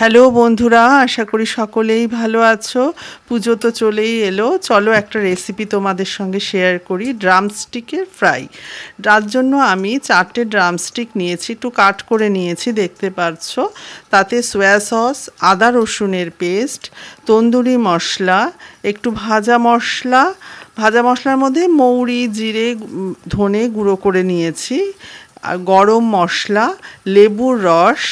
Hello বন্ধুরা, আশা করি সকলেই ভালো আছো। পুজো তো চলেই এলো। চলো একটা রেসিপি তোমাদের সঙ্গে শেয়ার করি ড্রামস্টিকের ফ্রাই তার জন্য আমি চারটে ড্রামস্টিক নিয়েছি, একটু কাট করে নিয়েছি, দেখতে পাচ্ছ তাতে সোয়া সস আদা রসুনের পেস্ট তন্দুরি মশলা, একটু ভাজা মশলা। ভাজা মশলার মধ্যে মৌরি, জিরে ধনে গুঁড়ো করে নিয়েছি। আর গরম মশলা, লেবুর রস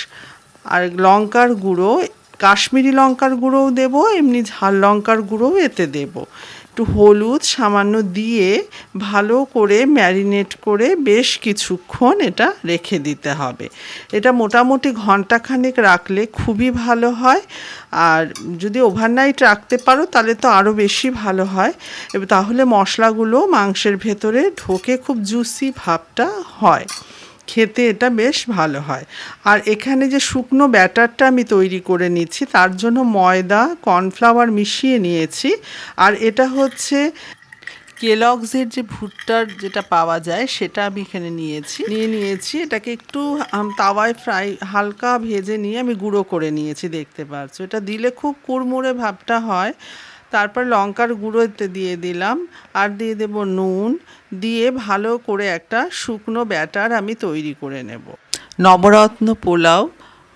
আর লঙ্কার গুঁড়ো, কাশ্মীরি লঙ্কার গুঁড়োও দেবো, এমনি ঝাল লঙ্কার গুঁড়োও এতে দেবো। একটু হলুদ সামান্য দিয়ে ভালো করে ম্যারিনেট করে বেশ কিছুক্ষণ এটা রেখে দিতে হবে। এটা মোটামুটি ঘন্টাখানেক রাখলে খুবই ভালো হয়। আর যদি ওভারনাইট রাখতে পারো, তাহলে তো আরও বেশি ভালো হয়। তাহলে মশলাগুলো মাংসের ভেতরে ঢোকে খুব জুসি ভাবটা হয়। খেতে এটা বেশ ভালো হয়। আর এখানে যে শুকনো ব্যাটারটা আমি তৈরি করে নিচ্ছি, তার জন্য ময়দা, কর্নফ্লাওয়ার মিশিয়ে নিয়েছি। আর এটা হচ্ছে কেলগসের যে ভুট্টার যেটা পাওয়া যায়, সেটা আমি এখানে নিয়েছি। নিয়ে নিয়েছি, এটাকে একটু তাওয়ায় ফ্রাই, হালকা ভেজে নিয়ে আমি গুঁড়ো করে নিয়েছি, দেখতে পাচ্ছ এটা দিলে খুব কুড়মুড়ে ভাবটা হয়। তারপর লঙ্কার গুঁড়ো দিয়ে দিলাম। আর দিয়ে দেব নুন। দিয়ে ভালো করে একটা শুকনো ব্যাটার আমি তৈরি করে নেব। নবরত্ন পোলাও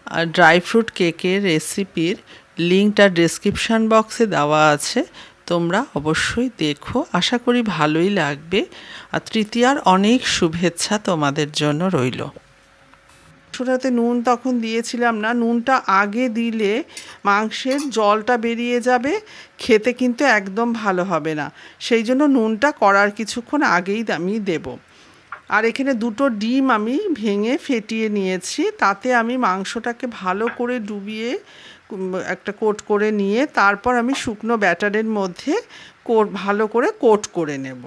আর ড্রাই ফ্রুট কেকের রেসিপির লিঙ্কটা ডেসক্রিপশান বক্সে দেওয়া আছে। তোমরা অবশ্যই দেখো। আশা করি ভালোই লাগবে। আর তৃতীয়ার অনেক শুভেচ্ছা তোমাদের জন্য রইল। মাংসটাতে নুন তখন দিয়েছিলাম না। নুনটা আগে দিলে মাংসের জলটা বেরিয়ে যাবে, খেতে কিন্তু একদম ভালো হবে না। সেই জন্য নুনটা করার কিছুক্ষণ আগেই আমি দেব। আর এখানে দুটো ডিম আমি ভেঙে ফেটিয়ে নিয়েছি। তাতে আমি মাংসটাকে ভালো করে ডুবিয়ে একটা কোট করে নিয়ে তারপর আমি শুকনো ব্যাটারের মধ্যে কোট, ভালো করে কোট করে নেব।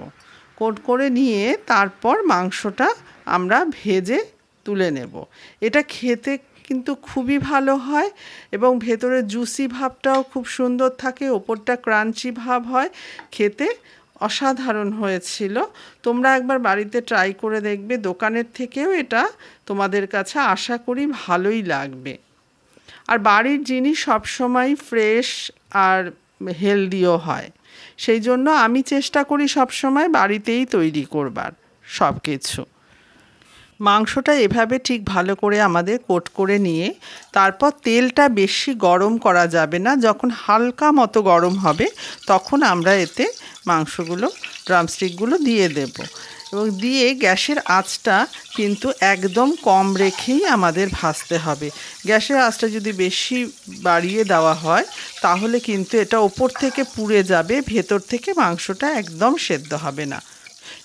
কোট করে নিয়ে তারপর মাংসটা আমরা ভেজে তুলে নেব। এটা খেতে কিন্তু খুবই ভালো হয় এবং ভেতরে জুসি ভাবটাও খুব সুন্দর থাকে, ওপরটা ক্রাঞ্চি ভাব হয়। খেতে অসাধারণ হয়েছিল। তোমরা একবার বাড়িতে ট্রাই করে দেখবে, দোকানের থেকেও এটা তোমাদের কাছে আশা করি ভালোই লাগবে। আর বাড়ির জিনিস সবসময় ফ্রেশ আর হেলদিও হয়। সেই জন্য আমি চেষ্টা করি সবসময় বাড়িতেই তৈরি করবার সব কিছু মাংসটা এভাবে ঠিক ভালো করে আমাদের কোট করে নিয়ে তারপর তেলটা বেশি গরম করা যাবে না। যখন হালকা মতো গরম হবে, তখন আমরা এতে মাংসগুলো ড্রামস্টিকগুলো দিয়ে দেব। এবং দিয়ে গ্যাসের আঁচটা কিন্তু একদম কম রেখেই আমাদের ভাজতে হবে। গ্যাসের আঁচটা যদি বেশি বাড়িয়ে দেওয়া হয়, তাহলে কিন্তু এটা ওপর থেকে পুড়ে যাবে, ভেতর থেকে মাংসটা একদম সেদ্ধ হবে না।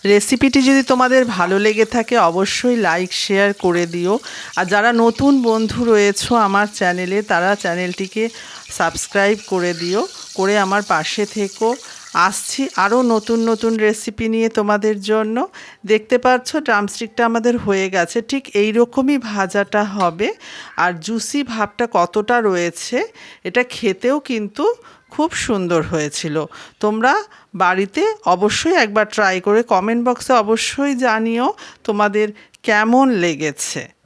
রেসিপিটি যদি তোমাদের ভালো লেগে থাকে, অবশ্যই লাইক শেয়ার করে দিও। আর যারা নতুন বন্ধু রয়েছে আমার চ্যানেলে তারা চ্যানেলটিকে সাবস্ক্রাইব করে দিও। করে আমার পাশে থেকো। আসছি আরও নতুন নতুন রেসিপি নিয়ে তোমাদের জন্য। দেখতে পাচ্ছ ড্রামস্টিকটা আমাদের হয়ে গেছে। ঠিক এই রকমই ভাজাটা হবে। আর জুসি ভাবটা কতটা রয়েছে, এটা খেতেও কিন্তু খুব সুন্দর হয়েছিল। তোমরা বাড়িতে অবশ্যই একবার ট্রাই করে কমেন্ট বক্সে অবশ্যই জানিও তোমাদের কেমন লেগেছে।